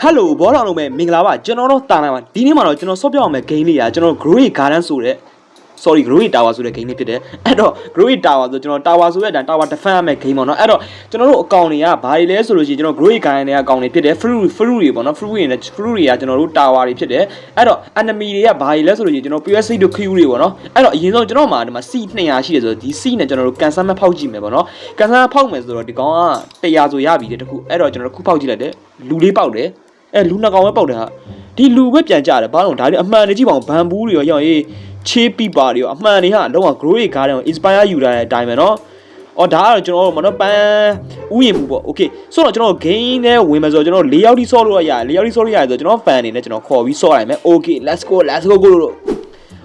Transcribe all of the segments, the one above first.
ဟယ်လိုဘောတော်လုံးမဲ့မင်္ဂလာပါကျွန်တော်တို့တာနိုင်ပါဒီနေ့မှာတော့ကျွန်တော်ဆော့ပြအောင်မဲ့ game လေးอ่ะကျွန်တော် Growing Garden ဆိုတဲ့ sorry Growing Tower ဆိုတဲ့ game လေးဖြစ်တယ်အဲ့တော့ Growing Tower ဆိုကျွန်တော် Tower ဆိုတဲ့အတိုင်း Tower defend ရမယ့် game ပေါ့နော်အဲ့တော့ကျွန်တော်တို့အကောင့်တွေကဘာတွေလဲဆိုလို့ရှိရင်ကျွန်တော် Growing Garden တွေအကောင့်တွေဖြစ်တယ် fruit fruit တွေပေါ့နော် fruit တွေနဲ့ fruit တွေကကျွန်တော်တို့ Tower တွေဖြစ်တယ်အဲ့တော့ enemy တွေကဘာတွေလဲဆိုလို့ရှိရင်ကျွန်တော် PSC တို့ Q တွေပေါ့နော်အဲ့တော့အရင်ဆုံးကျွန်တော်မှာဒီမှာ C 200ရှိတယ်ဆိုတော့ဒီ C နဲ့ကျွန်တော်တို့ကန်ဆယ်မဲ့ဖောက်ကြည့်မယ်ပေါ့နော်ကန်ဆယ်ဖောက်မယ်ဆိုတော့ဒီကောင်က100ဆိုရပြီတဲ့တခုအဲ့တော့ကျွန်တော်တို့ခုဖောက်ကြည့်လိုက်တယ်လူလေးပေါက်တယ် အဲလူနှစ်ကောင်ပဲပေါက်တယ်ဟာဒီလူပဲပြန်ကြတယ်ဘာလို့ဒါတွေအမှန်တကြီးပေါ့ဘန်ဘူးတွေရောရောက်ရေးချေးပိပါတွေရောအမှန်တွေဟာလုံးဝ grow တွေကားတယ် inspire ယူလာတဲ့အတိုင်းပဲเนาะအော်ဒါကတော့ကျွန်တော်တို့မနော်ပန်းဥယျာဉ်မှုပေါ့ okay ဆိုတော့ကျွန်တော် game နဲ့ဝင်မယ်ဆိုတော့ကျွန်တော်၄ယောက်ထိဆော့လို့ရတယ်၄ယောက်ထိဆော့လို့ရတယ်ဆိုတော့ကျွန်တော် fan အနေနဲ့ကျွန်တော်ခေါ်ပြီးဆော့လိုက်မယ် okay let's go let's go go လို့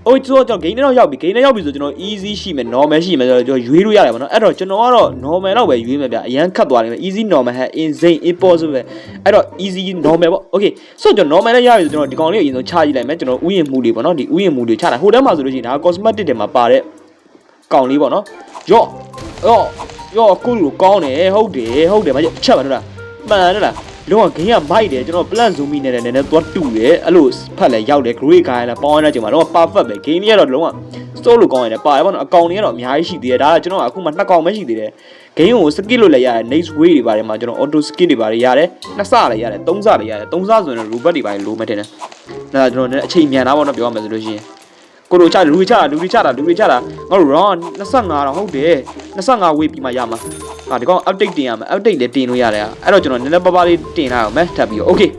အိုးဆိုတော့ကျွန်တော်ဂိမ်းထဲတော့ရောက်ပြီဂိမ်းထဲရောက်ပြီဆိုကျွန်တော် easy ရှိမယ် normal ရှိမယ်ဆိုတော့ကျွန်တော်ရွေးလို့ရတယ်ဗောနော်အဲ့တော့ကျွန်တော်ကတော့ normal တော့ပဲရွေးမယ်ဗျအရန်ခတ်သွားတယ် easy normal ဟဲ့ insane impossible ပဲအဲ့တော့ easy normal ပေါ့ okay ဆိုတော့ကျွန်တော် normal နဲ့ရပြီဆိုကျွန်တော်ဒီကောင်လေးအရင်ဆုံးချကြည့်လိုက်မယ်ကျွန်တော်ဥယျာဉ်မူတွေဗောနော်ဒီဥယျာဉ်မူတွေချတာဟိုတန်းမှာဆိုလို့ရှိရင်ဒါ cosmetic တွေမှာပါတဲ့ကောင်လေးဗောနော်ယော့ယော့ယော့ကိုလူကောင်းတယ်ဟုတ်တယ်ဟုတ်တယ်မချက်ပါတော့လားမှန်တယ်လား လုံးဝဂိမ်းကမိုက်တယ်ကျွန်တော် plan zoom မိနေတယ်နည်းနည်းသွားတူတယ်အဲ့လိုဖတ်လဲရောက်တယ် grey guy လဲပေါင်းရတဲ့ချိန်မှာတော့ perfect ပဲ game ကြီးကတော့လုံးဝ store လို့ကောင်းရတယ်ပါတယ်ပေါ့နော်အကောင်တွေကတော့အများကြီးရှိသေးတယ်ဒါကကျွန်တော်အခုမှနှစ်ကောင်ပဲရှိသေးတယ် game ကို skill လို့လည်းရတယ် next way တွေပါတယ်မှာကျွန်တော် auto skill တွေပါတယ်ရတယ်နှစ်ဆလည်းရတယ်သုံးဆလည်းရတယ်သုံးဆဆိုရင် robot တွေပါတယ်လိုမှတင်တယ်ဒါကျွန်တော်လည်းအချိန်မြန်တာပေါ့နော်ပြောရမယ်ဆိုလို့ရှိရင် ကိုလိုချလူတွေချတာလူတွေချတာလူတွေချတာငါတို့ round 25တော့ဟုတ်တယ်25 way ပြီးမှရမှာဟာဒီကောင် update တင်ရမယ် update လည်းတင်လို့ရတယ်အဲ့တော့ကျွန်တော်နည်းနည်းပါးပါးလေးတင်ထားအောင်မယ်ထပ်ပြီးတော့ okay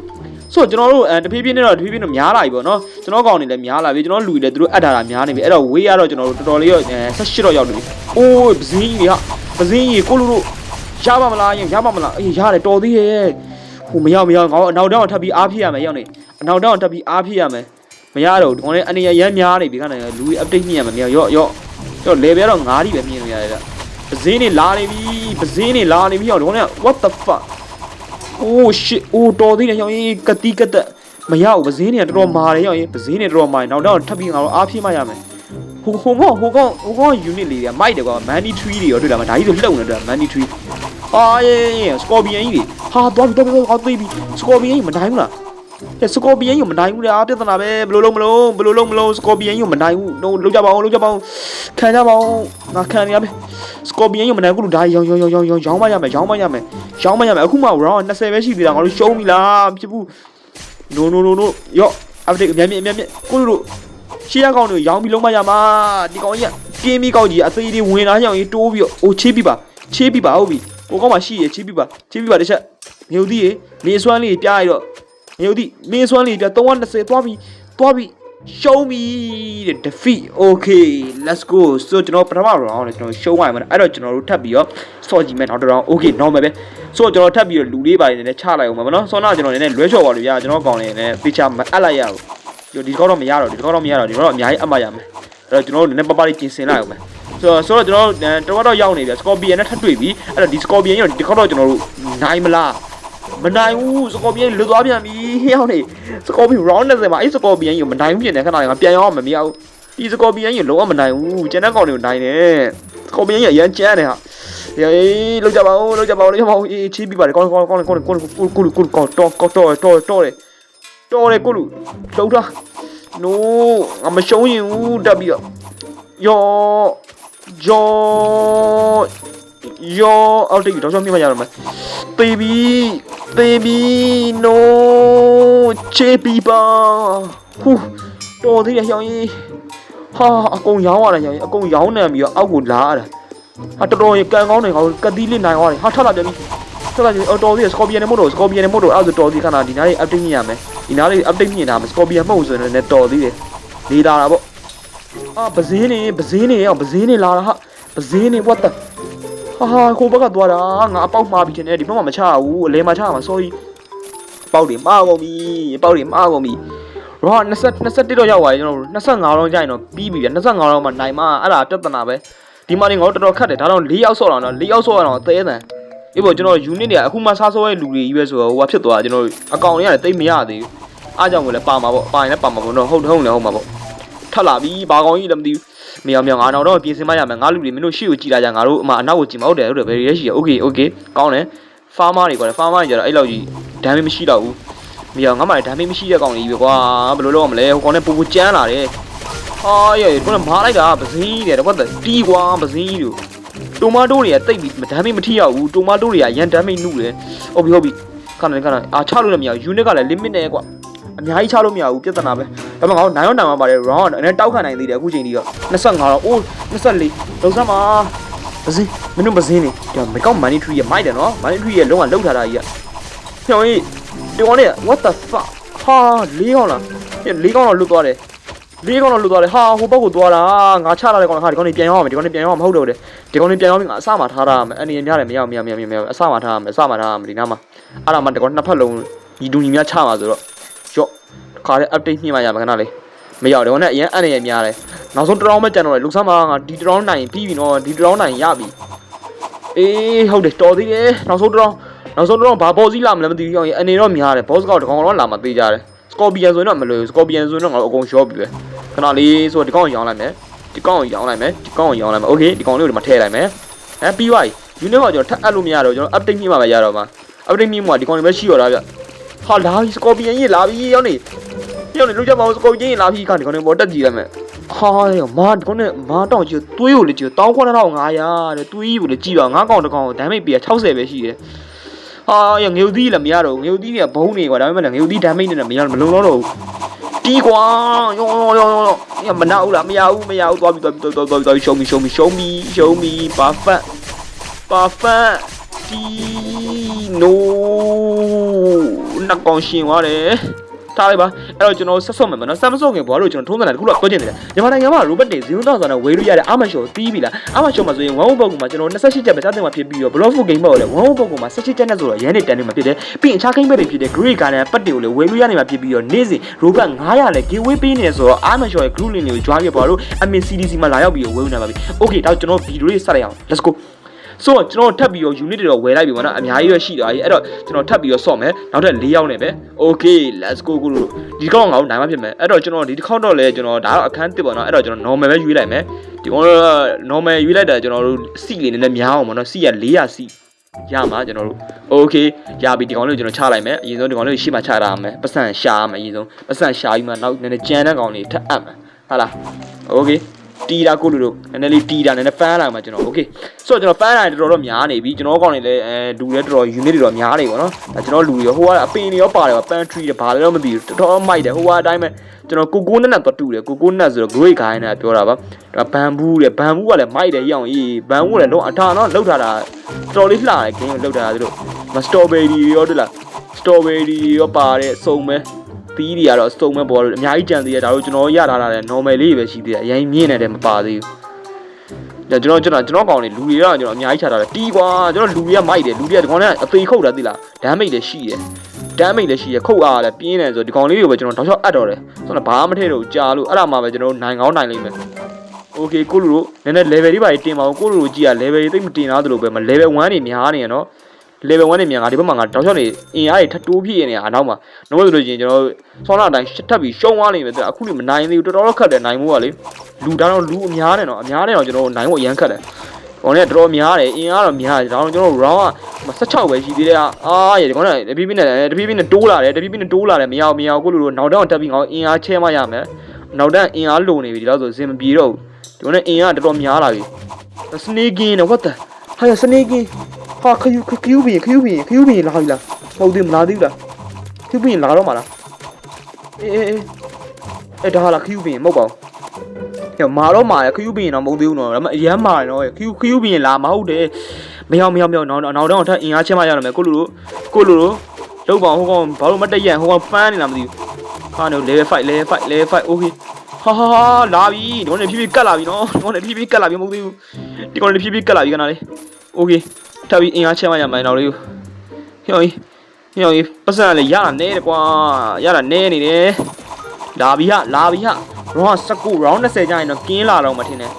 ဆိုတော့ကျွန်တော်တို့အဲတဖြည်းဖြည်းနဲ့တော့တဖြည်းဖြည်းနဲ့များလာပြီပေါ့နော်ကျွန်တော်ကောင်တွေလည်းများလာပြီကျွန်တော်လူတွေလည်းသူတို့အပ်ထားတာများနေပြီအဲ့တော့ဝေးရတော့ကျွန်တော်တို့တော်တော်လေးရော18တော့ရောက်နေပြီအိုးပစင်းကြီးကပစင်းကြီးကိုလူတို့ရပါမလားရင်ရပါမလားအေးရတယ်တော်သေးရဲ့ဟိုမရောက်မရောက်ငါတို့အနောက်တောင်ထပ်ပြီးအားဖြစ်ရမယ်ရောက်နေအနောက်တောင်ထပ်ပြီးအားဖြစ်ရမယ် မရတော့ဒီကောင်လေးအနေရရမ်းများနေပြီခဏလူကြီး update မြင်ရမယ်မြောက်ရော့ရော့ရော့လေပြတော့9ထိပဲမြင်လို့ရတယ်ပစင်းနေလာနေပြီပစင်းနေလာနေပြီဟောဒီကောင်လေး what the fuck အိုး shit အိုးတော်သေးတယ်ရောက်ရင်ကတိကတက်မရဘူးပဇင်းတွေကတော်တော်မာတယ်ရောက်ရင်ပဇင်းတွေတော်တော်မာတယ်နောက်တော့ထပ်ပြီးငါတို့အားဖြည့်မှရမယ်ဟိုဟိုကောင်ဟိုကောင်ဟိုကောင် unit လေးတွေကမိုက်တယ်ကွာ money tree တွေရောတွေ့လားမဒါကြီးဆိုလှုပ်နေတယ် money tree အာယေစကော်ပီယန်ကြီးတွေဟာတော့တော့တော့ဟောသိပြီစကော်ပီယန်ကြီးမနိုင်ဘူးလား အဲစကော်ပီယန်ကြီးမနိုင်ဘူးလေအားပြဿနာပဲဘယ်လိုလုံးမလုံးဘယ်လိုလုံးမလုံးစကော်ပီယန်ကြီးမနိုင်ဘူးလုံးလုံးကြပါအောင်လုံးကြပါအောင်ခံကြပါအောင်ငါခံရမယ်စကော်ပီယန်ကြီးမနိုင်ဘူးလို့ဒါရောင်းရောင်းရောင်းရောင်းရောင်းရောင်းမရမယ်ရောင်းမရမယ်ရောင်းမရမယ်အခုမှ round 20ပဲရှိသေးတာငါတို့ရှုံးပြီလားဖြစ်ဘူး no no no no ရော့ update အများကြီးအများကြီးကိုတို့ရှေ့ရကောင်တွေရောင်းပြီးလုံးမရမှာဒီကောင်ကြီးကပြင်းပြီးကောက်ကြီးအသေးလေးဝင်လာကြောင်ကြီးတိုးပြီးတော့အိုချေးပြီးပါချေးပြီးပါဟုတ်ပြီကိုကောင်မှရှိရချေးပြီးပါချေးပြီးပါတစ်ချက်မြုပ်သီးရေနေစွမ်းလေးပြားရတော့ မြုပ်သီးမင်းစွမ်းလေးပြ320သွားပြီးသွားပြီးရှုံးပြီတဲ့ defeat okay let's go so ကျွန်တော်ပထမ round နဲ့ကျွန်တော်ရှုံးသွားရမှာအဲ့တော့ကျွန်တော်တို့ထပ်ပြီးတော့စော့ကြည့်မယ်နောက်တစ် round okay normal ပဲ so ကျွန်တော်ထပ်ပြီးတော့လူလေးပါတယ်နည်းနည်းချလိုက်အောင်ပါဗောနော်ဆောနာကျွန်တော်နည်းနည်းလွဲချော်ပါလို့ရကျွန်တော်ကောင်းနေနည်း picture မအပ်လိုက်ရဘူးဒီကောတော့မရတော့ဒီကောတော့မရတော့ဒီကောတော့အများကြီးအပ်မှရမယ်အဲ့တော့ကျွန်တော်တို့နည်းနည်းပပလေးပြင်ဆင်လိုက်အောင်မယ်ဆိုတော့ဆိုတော့ကျွန်တော်တို့တော့ရောက်နေပြီ Scorpion နဲ့ထပ်တွေ့ပြီအဲ့တော့ဒီ Scorpion ရောဒီကောတော့ကျွန်တော်တို့နိုင်မလားမနိုင်ဘူး Scorpion လွတ်သွားပြန်ပြီ ဟောင်းနေ Scorpion round 20မှာအဲ့ Scorpion ကိုမနိုင်ဘူးပြင်တယ်ခဏလေးကပြန်ရောက်မမရဘူးဒီ Scorpion ကိုလုံးဝမနိုင်ဘူးကျန်တဲ့ကောင်တွေကိုနိုင်တယ် Scorpion ကြီးအရန်ကျန်းတယ်ဟာအေးလောက်ကြပါဦးလောက်ကြပါဦးလောက်ကြပါဦးအေးချီးပြီးပါတယ်ကောင်းကောင်းကောင်းကောင်းကောင်းကိုကိုကိုကောတော့ကောတော့တော့တော့တယ်တော်တယ်ကိုလူလှုပ်တာ no အမရှုံးရင်ဦးတက်ပြီးတော့ယောယောယောအောက်တိတ်တော့ရှောင်းမြင်မရတော့မယ်တေးပြီတေးပြီ no ချေးပြီးပါဟူတော်သေးတယ်ဟောင်းကြီးဟာအကုန်ရောင်းရတယ်ဟောင်းကြီးအကုန်ရောင်းနေပြီးတော့အောက်ကိုလာရတာဟာတော်တော်ကန်ကောင်းနေကောင်ကတိလေးနိုင်သွားတယ်ဟာထလာပြန်ပြီထလာပြန်အော်တော်သေးစကော်ပီယန်နဲ့မို့တော့စကော်ပီယန်နဲ့မို့တော့အဲ့ဒါတော်သေးခဏဒီနားလေး update မြင်ရမယ်ဒီနားလေး update မြင်တာမယ်စကော်ပီယန်မဟုတ်ဆိုရင်လည်းတော်သေးတယ်လေးလာတာပေါ့အာပဇင်းနေပဇင်းနေအောင်ပဇင်းနေလာတာဟာပဇင်းနေ what the ဟာဟာခိုးဘက်ကသွားတာငါအပေါက်မှားပြီးခြင်းနဲ့ဒီဘက်မှာမချဘူးအလဲမှာချမှာ sorry ပေါက်တွေမှားကုန်ပြီပေါက်တွေမှားကုန်ပြီရော20 21တော့ရောက်သွားပြီကျွန်တော်တို့25လောင်းကြာရင်တော့ပြီးပြီဗျ25လောင်းမှနိုင်မှာအဲ့ဒါပြဿနာပဲဒီမှာနေငါတို့တော်တော်ခတ်တယ်ဒါတော့၄ယောက်ဆော့တော့နော်၄ယောက်ဆော့ရတော့အသေးအတန်အေးပေါ့ကျွန်တော် unit တွေကအခုမှစားဆော့ရဲ့လူတွေကြီးပဲဆိုတော့ဟိုကဖြစ်သွားကျွန်တော်အကောင်တွေကလည်းတိတ်မရသေးဘူးအားကြောင့်လည်းပါမှာပေါ့ပါရင်လည်းပါမှာပေါ့နော်ဟုတ်ဟုတ်လည်းဟုတ်မှာပေါ့ထပ်လာပြီဘာကောင်ကြီးလည်းမသိဘူးမြောင်မြောင်ငါတော့ပြင်ဆင်မရမယ်ငါလူတွေမင်းတို့ရှေ့ကိုကြည်လာကြငါတို့အမအနောက်ကိုကြည်မဟုတ်တယ်ဟုတ်တယ်ဘယ်ရဲရှိရ okay okay ကောင်းတယ် farmer တွေကွာ farmer တွေကြတော့အဲ့လောက်ကြီး damage မရှိတော့ဘူးမရငါမှလည်းဒါမေးမရှိတဲ့ကောင်ကြီးပဲကွာဘယ်လိုလုပ်ရမလဲဟိုကောင်နဲ့ပူပူကြမ်းလာတယ်ဟာရဲ့ကိုယ်မားလိုက်တာပစင်းကြီးတယ်တော့တီးကွာပစင်းကြီးတို့တိုမာတိုတွေကတိတ်ပြီးဒါမေးမထိရဘူးတိုမာတိုတွေကရန်ဒါမေးနုတယ်ဟုတ်ပြီဟုတ်ပြီခဏလေးခဏလေးအာချလို့လည်းမရဘူး unit ကလည်း limit နဲ့ကွာအများကြီးချလို့မရဘူးပြဿနာပဲဒါပေမဲ့ငါတို့နိုင်ရောနိုင်မှာပါတယ် round ကလည်းတောက်ခံနိုင်သေးတယ်အခုချိန်ကြီးတော့25တော့အိုး24လုံးစမ်းပါပစင်းမင်းတို့ပစင်းနေဒါမကောက် money tree ရမိုက်တယ်နော် money tree ရလုံးဝလောက်ထားတာကြီးက ဟိုကြီးဒီကောင်လေး what the fuck ဟာလေးကောင်လားလေးကောင်တော့လွတ်သွားတယ်လေးကောင်တော့လွတ်သွားတယ်ဟာဟိုဘက်ကိုသွားတာငါချလာတဲ့ကောင်ဟာဒီကောင်လေးပြန်ရောက်အောင်ဒီကောင်လေးပြန်ရောက်အောင်မဟုတ်တော့တယ်ဒီကောင်လေးပြန်ရောက်ပြီးငါအစမှာထားတာမယ်အနေနဲ့များတယ်မရောက်မရောက်မရောက်မရောက်အစမှာထားမယ်အစမှာထားမယ်ဒီနားမှာအဲ့ဒါမှဒီကောင်နှစ်ဖက်လုံးညီတူညီများချမှာဆိုတော့ရော့ခါတဲ့ update ညှိမှရမှာခဏလေးမရောက်တယ်ကောင်နဲ့အရင်အနေနဲ့များတယ်နောက်ဆုံးတရောင်းပဲကြံတော့တယ်လူဆမ်းမှာငါဒီတရောင်းနိုင်ပြီးပြီနော်ဒီတရောင်းနိုင်ရပြီအေးဟုတ်တယ်တော်သေးတယ်နောက်ဆုံးတရောင်း နောက်ဆုံးတော့ဘာဘောစီလာမလဲမသိဘူးအောင်အနေတော့များတယ်ဘောစကောက်တကောင်တော့လာမှသေးကြတယ်စကော်ပီယန်ဆိုရင်တော့မလွယ်ဘူးစကော်ပီယန်ဆိုရင်တော့ငါတို့အကုန်ရှော့ပြီပဲခဏလေးဆိုဒီကောင်ကိုရောင်းလိုက်မယ်ဒီကောင်ကိုရောင်းလိုက်မယ်ဒီကောင်ကိုရောင်းလိုက်မယ်โอเคဒီကောင်လေးကိုဒီမှာထည့်လိုက်မယ်ဟမ်ပြီးသွားပြီယူနစ်ကကျွန်တော်ထပ်အပ်လို့မရတော့ကျွန်တော် update မြှင့်မှပဲရတော့မှာ update မြှင့်မှဒီကောင်လေးပဲရှိရတာဗျဟာလာပြီစကော်ပီယန်ကြီးလာပြီရောက်နေရောက်နေလူချက်မအောင်စကော်ပီယန်ကြီးလာပြီခါဒီကောင်လေးပေါ်တက်ကြည့်လိုက်မယ်ဟာရောမာဒီကောင်နဲ့မာတောင်းကြည့်သွေးကိုလေကြည့်19500တဲ့သွေးကြီးကိုလေကြည့်ပါငါးကောင်တစ်ကောင်ကိုဒမ်းမိတ်ပြ60ပဲရှိတယ် ဟာရငေုတ်သီးလည်းမရတော့ဘူးငေုတ်သီးကဘုံနေကွာဒါပေမဲ့ငေုတ်သီးဒမ်းမိတ်နဲ့မရမလုံတော့တော့ဘူးတီးကွာယောယောယောယောမနာဘူးလားမရဘူးမရဘူးသွားပြီသွားပြီသွားသွားသွားရှုံးပြီရှုံးပြီရှုံးပြီရှုံးပြီပါဖတ်ပါဖတ်တီနိုနှကောင်ရှင်သွားတယ် ထားလိုက်ပါအဲ့တော့ကျွန်တော်ဆက်ဆော့မယ်မနော်ဆက်မဆော့ခင်ဘာလို့ကျွန်တော်ထုံးစံတယ်တခုတော့ပြောချင်တယ်မြန်မာနိုင်ငံမှာ robot တွေဇီရိုတောင်းဆိုတော့ဝေလို့ရတဲ့အာမရှော်တီးပြီလားအာမရှော်မှာဆိုရင်1 1ပုတ်ကမှာကျွန်တော်28ချက်ပဲစတင်မှာဖြစ်ပြီးတော့ block full game ပေါ့လေ1 1ပုတ်ကမှာ17ချက်နဲ့ဆိုတော့ရန်နေတန်နေမှာဖြစ်တယ်ပြီးရင်အခြား game တွေဖြစ်တဲ့ great garden ပတ်တွေကိုလေဝေလို့ရနေမှာဖြစ်ပြီးတော့နေ့စဉ် robot 900လဲ giveaway ပေးနေတယ်ဆိုတော့အာမရှော်ရဲ့ group link တွေကို join ခဲ့ပါတော့ admin CDC မှာလာရောက်ပြီးဝေလို့နေပါပြီ okay တော့ကျွန်တော်ဗီဒီယိုလေးစလိုက်အောင် let's go ဆိုတော့ကျွန်တော်ထပ်ပြီးတော့ unit တွေတော့ဝယ်လိုက်ပြီပေါ့နော်အများကြီးရရှိသွားပြီအဲ့တော့ကျွန်တော်ထပ်ပြီးတော့ဆော့မယ်နောက်ထပ်၄ယောက်နဲ့ပဲ okay let's go ကိုလို့ဒီကောင်ငါ့ကိုနိုင်မှဖြစ်မယ်အဲ့တော့ကျွန်တော်ဒီတစ်ခေါက်တော့လဲကျွန်တော်ဒါတော့အခန်းတစ်ပေါ့နော်အဲ့တော့ကျွန်တော် normal ပဲရွေးလိုက်မယ်ဒီကောင်တော့ normal ရွေးလိုက်တာကျွန်တော်တို့စီလေးနည်းနည်းများအောင်ပေါ့နော်စီက400စီရမှာကျွန်တော်တို့ okay ရပြီဒီကောင်လေးကိုကျွန်တော်ချလိုက်မယ်အရင်ဆုံးဒီကောင်လေးကိုရှေ့မှာချတာမယ်ပတ်စံရှာရမယ်အရင်ဆုံးပတ်စံရှာပြီးမှနောက်နည်းနည်းကြမ်းတဲ့ကောင်လေးထပ်အပ်မယ်ဟုတ်လား okay တီတာကိုလူတို့နည်းနည်းလေးတီတာနည်းနည်းဖမ်းလာမှာကျွန်တော်โอเคဆိုတော့ကျွန်တော်ဖမ်းလာတယ်တော်တော်များနေပြီကျွန်တော်ကောင်းနေလဲအဲလူတွေတော်တော် unit တွေတော့များနေပါတော့ဒါကျွန်တော်လူတွေဟိုကအပင်တွေရောပါတယ်ပါ pantry တွေဘာလဲတော့မသိဘူးတော်တော်မိုက်တယ်ဟိုကအတိုင်းပဲကျွန်တော်ကိုကိုနဲ့နဲ့တော့တူတယ်ကိုကိုနဲ့ဆိုတော့ great guy နဲ့ပြောတာပါဒါဘန်ဘူးတဲ့ဘန်ဘူးကလည်းမိုက်တယ်ရအောင်ကြီးဘန်ဘူးကလည်းတော့အထာတော့လောက်ထားတာတော်တော်လေးလှတယ် game ကိုလောက်ထားတာသူတို့မစတော်ဘယ်ရီရောတူလားစတော်ဘယ်ရီရောပါတယ်စုံမဲ သီးတွေကတော့စုံမဲ့ပေါ်တော့အများကြီးကြံသေးတယ်ဒါတို့ကျွန်တော်ရထားတာလည်း normal လေးပဲရှိသေးတယ်အရင်မြင့်နေတယ်မပါသေးဘူးကျွန်တော်ကျွန်တော်ကျွန်တော်ကောင်းနေလူတွေကတော့ကျွန်တော်အများကြီးချထားတယ်တီးကွာကျွန်တော်လူတွေကမိုက်တယ်လူတွေကဒီကောင်ကအသေးခုတ်တာသိလားဒမ်းမိတ်လည်းရှိတယ်ဒမ်းမိတ်လည်းရှိရခုတ်အားလည်းပြင်းတယ်ဆိုဒီကောင်လေးတွေကိုပဲကျွန်တော်တောက်လျှောက်အပ်တော့တယ်ဆိုတော့ဘာမှမထည့်တော့ကြာလို့အဲ့ဒါမှပဲကျွန်တော်နိုင်ကောင်းနိုင်လိမ့်မယ် Okay ကိုလူတို့နည်းနည်း level တွေပါတင်ပါဦးကိုလူတို့ကြည့်ရ level တွေသိပ်မတင်သားသလိုပဲမ level 1တွေများနေရနော် level 1နဲ့မြန်ငါဒီဘက်မှာငါတောက်လျှောက်နေအင်အားတွေထပ်တိုးပြည့်နေတာအနောက်မှာနှုတ်ဆိုလို့ချင်းကျွန်တော်ဆောင်းလာတိုင်းထပ်ပြီးရှုံးသွားလိမ့်မယ်တဲ့အခုလိမနိုင်သေးဘူးတော်တော်ခက်တယ်နိုင်မှုကလေလူဒါတော့လူအများနဲ့တော့အများနဲ့တော့ကျွန်တော်နိုင်ဖို့အရန်ခက်တယ်။ကောင်လေးကတော်တော်များတယ်အင်အားတော့များတယ်ဒါတော့ကျွန်တော် round က16ပဲရှိသေးတယ်အာရေဒီကောင်ကတပြည့်ပြည့်နဲ့တပြည့်ပြည့်နဲ့တိုးလာတယ်တပြည့်ပြည့်နဲ့တိုးလာတယ်မရအောင်မရအောင်ကိုလူတို့နောက်တော့တက်ပြီးငါအင်အားချဲမှရမယ်နောက်တော့အင်အားလိုနေပြီဒီတော့ဆိုအစင်မပြေတော့ဘူးဒီကောင်နဲ့အင်အားတော်တော်များလာပြီ sneaking နဲ့ what the ဟာ sneaking ဟာခယူခယူဘင်းခယူဘင်းခယူဘင်းလာပြီလားမဟုတ်သေးမလားသေးဘူးလားခယူဘင်းလာတော့မှာလားအေးအေးအေးအဲ့ဒါဟာလားခယူဘင်းမဟုတ်ပါဘူးညမာတော့မာရခယူဘင်းတော့မဟုတ်သေးဘူးနော်ဒါပေမဲ့အရမ်းမာနော်ခယူခယူဘင်းလာမဟုတ်တယ်မရောက်မရောက်မရောက်နောက်နောက်တော့ထပ်အင်အားချက်မှရတော့မယ်ကိုလူတို့ကိုလူတို့လောက်ပါဟိုကောင်ဘာလို့မတက်ရဟိုကောင်ပန်းနေလားမသိဘူးခါနေ level 5 level 5 level 5 okay ဟာဟာဟာလာပြီဒီကောင်နေဖြည်းဖြည်းကတ်လာပြီနော်ဒီကောင်နေဖြည်းဖြည်းကတ်လာပြီမဟုတ်သေးဘူးဒီကောင်နေဖြည်းဖြည်းကတ်လာပြီကနာလေး okay ထပ်ပြီးအင်အားချက်မှရမယ်နောက်လေးကိုဟိုကြီးဟိုကြီးပတ်စံလည်းရတာနဲတယ်ကွာရတာနဲနေတယ်လာပြီဟာလာပြီဟာ round 19 round 20ကျရင်တော့ကင်းလာတော့မှထင်တယ်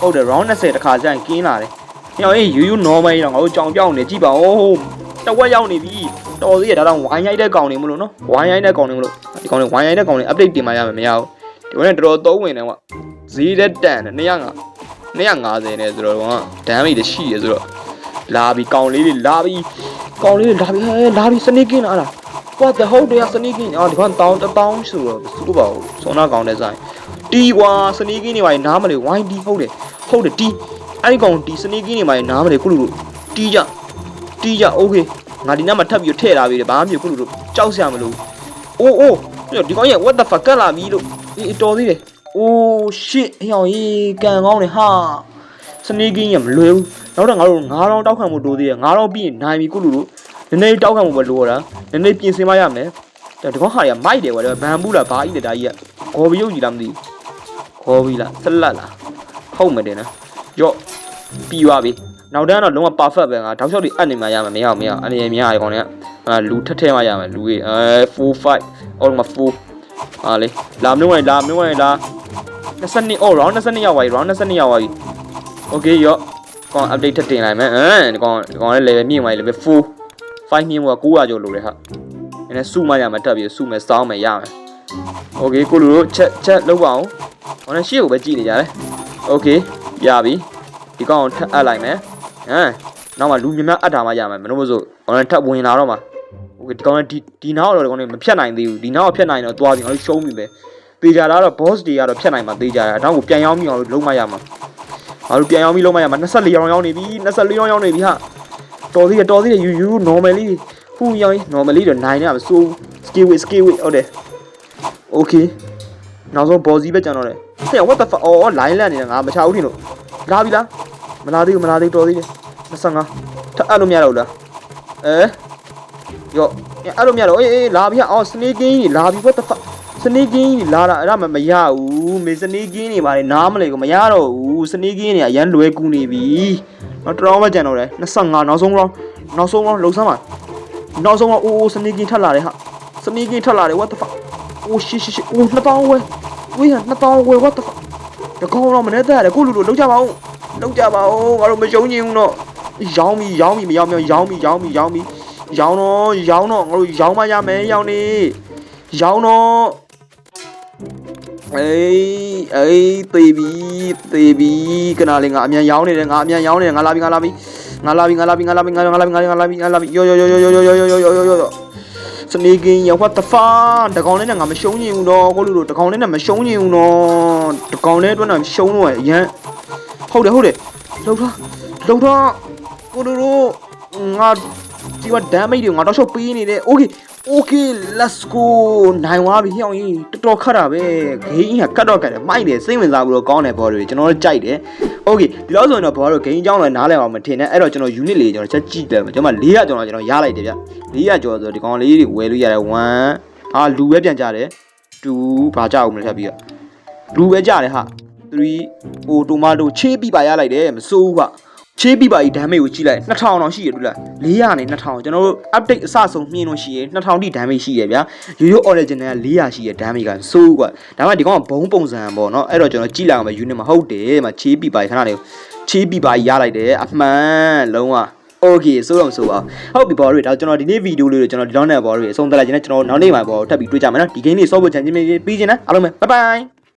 ဟုတ်တယ် round 20တခါကျရင်ကင်းလာတယ်ဟိုကြီးယူယူ normal ကြီးတော့ငါတို့ကြောင်ပြောင်းနေကြည့်ပါဦးတဝက်ရောက်နေပြီတော်သေးရဒါတော့ဝိုင်းရိုက်တဲ့ကောင်တွေမလို့နော်ဝိုင်းရိုက်တဲ့ကောင်တွေမလို့ဒီကောင်တွေဝိုင်းရိုက်တဲ့ကောင်တွေ update တင်မှရမယ်မရဘူးဒီကောင်တွေတော်တော်သုံးဝင်တယ်ကွာဈေးတက်တန်တယ်200 250နဲ့ဆိုတော့ကွာဒမ်းမိတ်ရှိရဆိုတော့ လာပြီကောင်လေးတွေလာပြီကောင်လေးတွေလာပြီဟဲ့လာပြီစနေကင်းလာလား what the ဟုတ်တယ်စနီးကင်းအော်ဒီကောင်တောင်းတောင်းဆိုတော့သူ့ပါဘူးစောနာကောင်းတဲ့ဆိုင်တီကွာစနီးကင်းနေပါနားမလဲ YD ဟုတ်တယ်ဟုတ်တယ်တီအဲ့ဒီကောင်တီစနီးကင်းနေပါနားမလဲကုလူလူတီကြတီကြ okay ငါဒီနောက်မှာထပ်ပြီးထည့်လာပြီလေဘာမှမဖြစ်ကုလူလူကြောက်စရာမလိုအိုးအိုးဒီကောင်ရဲ့ what the fuck ကလာပြီလို့အေးတော်သေးတယ်အိုး shit ဟောင်ကြီးကန်ကောင်းတယ်ဟာစနီးကင်းရမလွယ်ဘူး နောက်တော့ငါတို့9000တောက်ခံမှုတိုးသေးတယ်9000ပြီးရင်နိုင်ပြီကုလူလူနည်းနည်းတောက်ခံမှုပဲလိုရတာနည်းနည်းပြင်ဆင်မရမယ်ဒါဒီကောင်ဟာရမိုက်တယ်ကွာဒါဘန်ဘူးလားဘာကြီးလဲဒါကြီးကဂေါ်ဘီယုတ်ကြီးလားမသိဘူးဂေါ်ဘီလားဆက်လက်လားဟုတ်မယ်တင်နော်ရော့ပြီးသွားပြီနောက်တန်းတော့လုံးဝ perfect ပဲငါတောက်လျှောက်တွေအပ်နေမှရမယ်မရအောင်မရအောင်အနေနဲ့မြင်ရကောင်တွေကအာလူထက်ထဲမှရမယ်လူကြီးအဲ4 5အော်မှာ4ဟာလေလာမလို့ဝင်လာမလို့ဝင်လာ22 oh round 22ရောက်သွားပြီ round 22ရောက်သွားပြီ okay ရော့ ကောင် update ထပ်တင်လိုက်မယ်အဲဒီကောင်ဒီကောင်လည်း level မြင့်သွားပြီ level 4 5မြင့်မို့က900ကျော်လိုတယ်ဟာနည်းနည်းစုမရမှာတက်ပြီးစုမယ်စောင်းမယ်ရမယ်โอเคကိုလူတို့ချက်ချက်လောက်ပါအောင်ဟောနဲ့ရှေ့ကိုပဲကြည့်နေကြတယ်โอเคရပြီဒီကောင်ကိုထပ်အပ်လိုက်မယ်ဟမ်နောက်မှလူမြများအပ်တာမှရမယ်မလို့မဆိုဟောနဲ့ထပ်ဝင်လာတော့မှာโอเคဒီကောင်လည်းဒီဒီနောက်တော့ဒီကောင်လည်းမဖြတ်နိုင်သေးဘူးဒီနောက်ကဖြတ်နိုင်တော့သွားပြီငါတို့ရှုံးပြီပဲတေချာတာတော့ boss တွေကတော့ဖြတ်နိုင်မှာတေချာတာအတော့ကိုပြန်ရောက်မိအောင်လို့လုံးမရမှာ ငါတို့ပြန်ရောက်မိလုံးမရမှာ24ရောင်ရောက်နေပြီ24ရောင်ရောက်နေပြီဟာတော်သေးတယ်တော်သေးတယ်ယူယူ normally ဖူးရောင်း normally တော့နိုင်နေမှာစိုး skill with skill with ဟုတ်တယ် okay နောက်ဆုံး boss ပဲကျန်တော့တယ်ဟဲ့ what the fuck အော် line လန့်နေတာငါမချဘူးထင်လို့လာပြီလားမလာသေးဘူးမလာသေးတော်သေးတယ်25ထပ်အဲ့လိုမရတော့ဘူးလားအဲရော့အဲ့လိုမရတော့အေးအေးလာပြီဟာအော် sneaking လာပြီ what the fuck sneaking လာတာအဲ့ဒါမှမရဘူးမေ sneaking နေပါလေနားမလဲကိုမရတော့ဘူး sneaking နေအရန်လွယ်ကူနေပြီတော့တော်မှကြံတော့တယ်25နောက်ဆုံး round နောက်ဆုံး round လုံဆမ်းပါနောက်ဆုံး round အိုးအိုး sneaking ထပ်လာတယ်ဟာ sneaking ထပ်လာတယ် what the fuck အိုးရှစ်ရှစ်ရှစ်အိုး2000ဝဲဝေးဟာ2000ဝဲ what the fuck တကောင်းတော့မနေတတ်ရတယ်ကိုလူလူလောက်ကြပါဦးလောက်ကြပါဦးငါတို့မရှုံးချင်ဘူးတော့ရောင်းပြီရောင်းပြီမရောင်းမရောင်းပြီရောင်းပြီရောင်းပြီရောင်းတော့ရောင်းတော့ငါတို့ရောင်းမရမယ်ရောင်းနေရောင်းတော့ အေးအေးတေးပြီတေးပြီကနာလေးငါအမြန်ရောင်းနေတယ်ငါအမြန်ရောင်းနေတယ်ငါလာပြီငါလာပြီငါလာပြီငါလာပြီငါလာပြီငါလာပြီငါလာပြီငါလာပြီငါလာပြီယောယောယောယောယောယောယောယောယောယောယောစနေကင်းရ what the fuck တကောင်လေးနဲ့ငါမရှုံးချင်ဘူးတော့ကိုလူလူတကောင်လေးနဲ့မရှုံးချင်ဘူးတော့တကောင်လေးအတွက်နဲ့ရှုံးတော့ရမ်းဟုတ်တယ်ဟုတ်တယ်လောက်ထားလောက်ထားကိုလူလူငါ ဒီက damage တွေငါတော့ရှော့ပေးနေတယ် okay okay let's go နိုင်သွားပြီဟောင်းကြီးတော်တော်ခတ်တာပဲဂိမ်းကကတ်တော့ကတ်တယ်မိုက်တယ်စိတ်ဝင်စားဘူးတော့ကောင်းတယ်ဘောတွေကျွန်တော်တို့ကြိုက်တယ် okay ဒီလောက်ဆိုရင်တော့ဘောတို့ဂိမ်းအကြောင်းလည်းနားလည်အောင်မထင်နဲ့အဲ့တော့ကျွန်တော် unit လေးကျွန်တော်ချက်ကြည့်တယ်ကျွန်တော်400ကျော်တော့ကျွန်တော်ရလိုက်တယ်ဗျ400ကျော်ဆိုတော့ဒီကောင်လေးတွေဝယ်လို့ရတယ်1ဟာလူပဲပြန်ကြတယ်2ဘာကြအောင်မလဲထပ်ပြီးတော့လူပဲကြတယ်ဟာ3ဟိုတိုမာတိုချေးပြပါရလိုက်တယ်မစိုးဘူးက ချေးပြပါကြီး damage ကိုကြည့်လိုက်2000တောင်ရှိရတူလား400နဲ့2000ကျွန်တော်တို့ update အစဆုံးမြင်လို့ရှိရင်2000တိ damage ရှိရဗျာရိုးရိုး original က400ရှိရ damage ကစိုးကွာဒါမှဒီကောင်ကဘုံပုံစံပေါ့နော်အဲ့တော့ကျွန်တော်ကြည့်လိုက်အောင်ပဲ unit မှာဟုတ်တယ်မှာချေးပြပါကြီးခဏလေးချေးပြပါကြီးရလိုက်တယ်အမှန်လုံးဝ okay ဆိုတော့ဆိုအောင်ဟုတ်ပြီဘော်တွေဒါကျွန်တော်ဒီနေ့ဗီဒီယိုလေးကိုကျွန်တော်ဒီလောက်နဲ့ဘော်တွေအဆုံးသတ်လိုက်ခြင်းနဲ့ကျွန်တော်နောက်နေ့မှာဘော်ထပ်ပြီးတွေ့ကြမယ်နော်ဒီ game လေး solve ဖို့ချန်ချင်းပြီးခြင်းနဲ့အားလုံးပဲ bye bye